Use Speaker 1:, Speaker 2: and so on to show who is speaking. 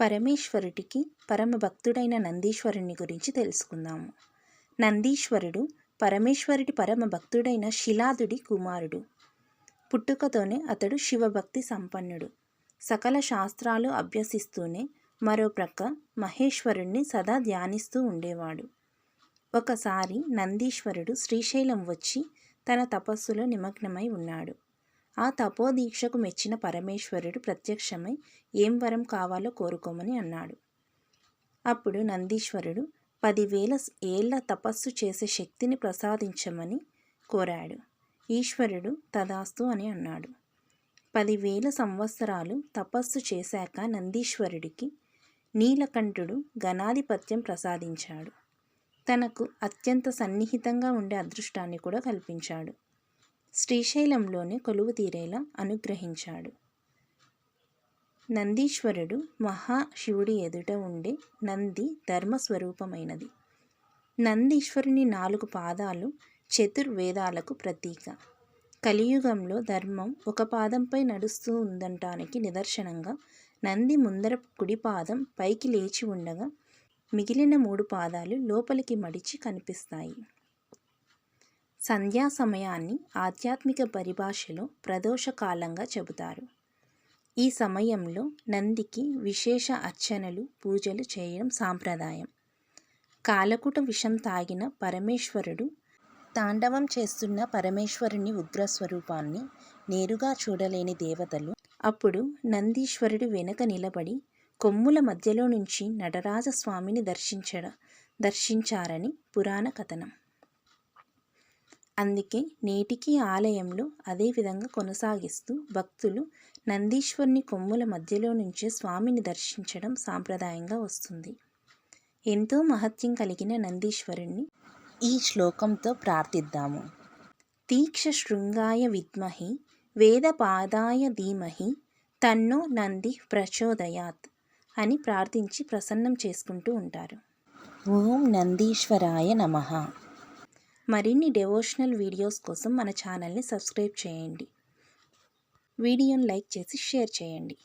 Speaker 1: పరమేశ్వరుడికి పరమ భక్తుడైన నందీశ్వరుని గురించి తెలుసుకుందాము. నందీశ్వరుడు పరమేశ్వరుడి పరమ భక్తుడైన శిలాదుడి కుమారుడు. పుట్టుకతోనే అతడు శివభక్తి సంపన్నుడు. సకల శాస్త్రాలు అభ్యసిస్తూనే మరో ప్రక్క మహేశ్వరుణ్ణి సదా ధ్యానిస్తూ ఉండేవాడు. ఒకసారి నందీశ్వరుడు శ్రీశైలం వచ్చి తన తపస్సులో నిమగ్నమై ఉన్నాడు. ఆ తపోదీక్షకు మెచ్చిన పరమేశ్వరుడు ప్రత్యక్షమై ఏం వరం కావాలో కోరుకోమని అన్నాడు. అప్పుడు నందీశ్వరుడు పదివేల ఏళ్ళ తపస్సు చేసే శక్తిని ప్రసాదించమని కోరాడు. ఈశ్వరుడు తదాస్తు అని అన్నాడు. పదివేల సంవత్సరాలు తపస్సు చేశాక నందీశ్వరుడికి నీలకంఠుడు గణాధిపత్యం ప్రసాదించాడు. తనకు అత్యంత సన్నిహితంగా ఉండే అదృష్టాన్ని కూడా కల్పించాడు. శ్రీశైలంలోనే కొలువు తీరేలా అనుగ్రహించాడు. నందీశ్వరుడు మహాశివుడి ఎదుట ఉండే నంది ధర్మస్వరూపమైనది. నందీశ్వరుని నాలుగు పాదాలు చతుర్వేదాలకు ప్రతీక. కలియుగంలో ధర్మం ఒక పాదంపై నడుస్తూ ఉందనటానికి నిదర్శనంగా నంది ముందర కుడి పాదం పైకి లేచి ఉండగా మిగిలిన మూడు పాదాలు లోపలికి మడిచి కనిపిస్తాయి. సంధ్యా సమయాన్ని ఆధ్యాత్మిక పరిభాషలో ప్రదోషకాలంగా చెబుతారు. ఈ సమయంలో నందికి విశేష అర్చనలు పూజలు చేయడం సాంప్రదాయం. కాలకుట విషం తాగిన పరమేశ్వరుడు తాండవం చేస్తున్న పరమేశ్వరుని ఉగ్రస్వరూపాన్ని నేరుగా చూడలేని దేవతలు అప్పుడు నందీశ్వరుడు వెనుక నిలబడి కొమ్ముల మధ్యలో నుంచి నటరాజస్వామిని దర్శించడ దర్శించారని పురాణ కథనం. అందుకే నేటికి ఆలయంలో అదేవిధంగా కొనసాగిస్తూ భక్తులు నందీశ్వరుని కొమ్ముల మధ్యలో నుంచే స్వామిని దర్శించడం సాంప్రదాయంగా వస్తుంది. ఎంతో మహత్యం కలిగిన నందీశ్వరుణ్ణి ఈ శ్లోకంతో ప్రార్థిద్దాము. తీక్ష శృంగాయ విద్మహి వేదపాదాయ ధీమహి తన్నో నంది ప్రచోదయాత్ అని ప్రార్థించి ప్రసన్నం చేసుకుంటూ ఉంటారు. ఓం నందీశ్వరాయ నమః. మరిన్ని డెవోషనల్ వీడియోస్ కోసం మన ఛానల్ని సబ్స్క్రైబ్ చేయండి. వీడియోని లైక్ చేసి షేర్ చేయండి.